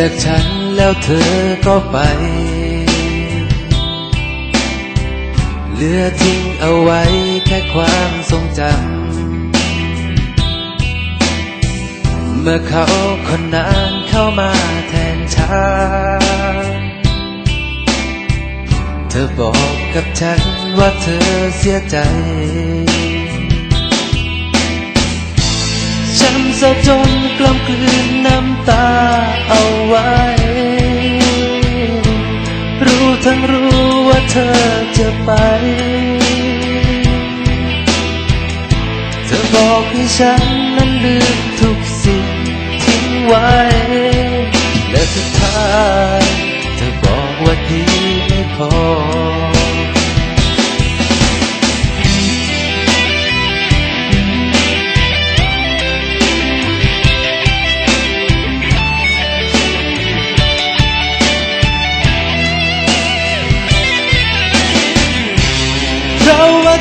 จากฉันแล้วเธอก็ไป เหลือทิ้งเอาไว้แค่ความทรงจำ เมื่อเขาคนนั้นเข้ามาแทนฉัน เธอบอกกับฉันว่าเธอเสียใจ ฉันจะจนกล้ำกลืนน้ำตาเอาไว้ รู้ทั้งรู้ว่าเธอจะไป เธอบอกให้ฉันนั้นลืมทุกสิ่งทิ้งไว้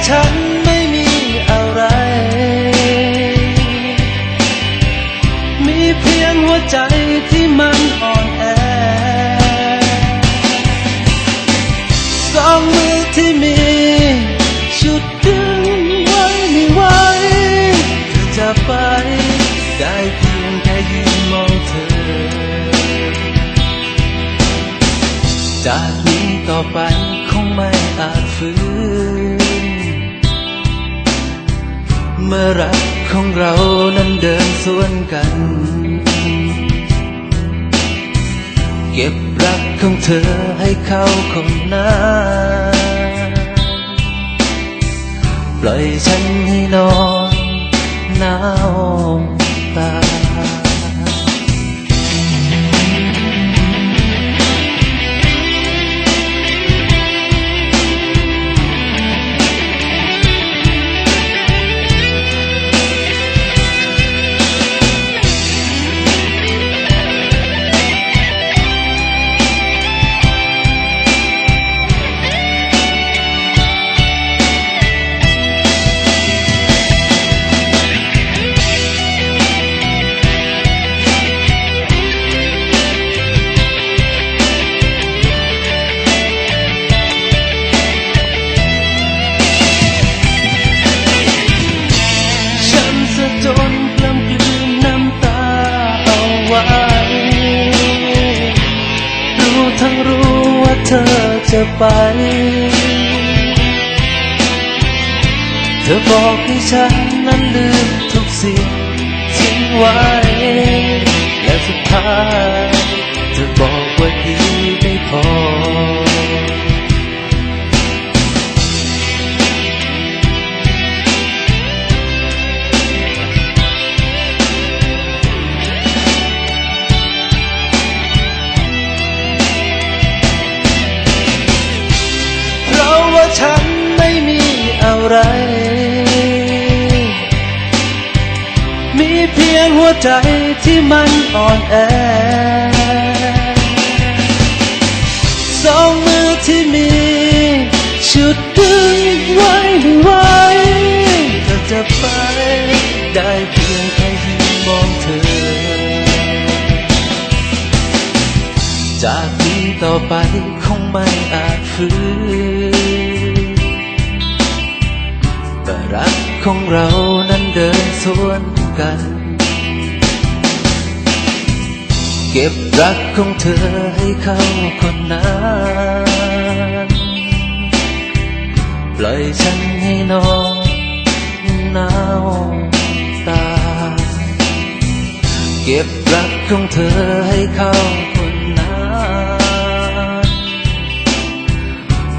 ฉันไม่มีอะไร มีเพียงหัวใจที่มันอ่อนแอ สองมือที่มีชุดดึงไว้ไม่ไหวเธอจะไปได้เพียงแค่ยืนมองเธอ จากนี้ต่อไปคงไม่อาจฝืน เมื่อรักของเรานั้นเดินสวนกัน เก็บรักของเธอให้เขาคนนั้นปล่อยฉัน จะไป เธอบอกให้ฉันนั้นลืมทุกสิ่งทิ้งไว้และสุดท้าย วใจที่มันอ่อนแอ สองมือที่มีชุดดึงไว้ไม่ไหวเธอจะไปได้เพียงแค่ยืนมองเธอ จากนี้ต่อไปคงไม่อาจฝืนแต่รักของเรานั้นเดินสวนกัน เก็บรักของเธอให้เขาคนนั้นปล่อยฉันให้นอนหนาวตา เก็บรักของเธอให้เขาคนนั้น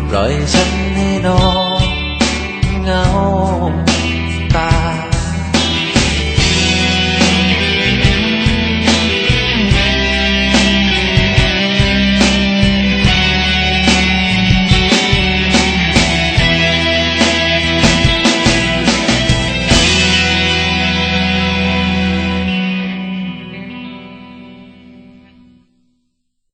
ปล่อยฉันให้นอน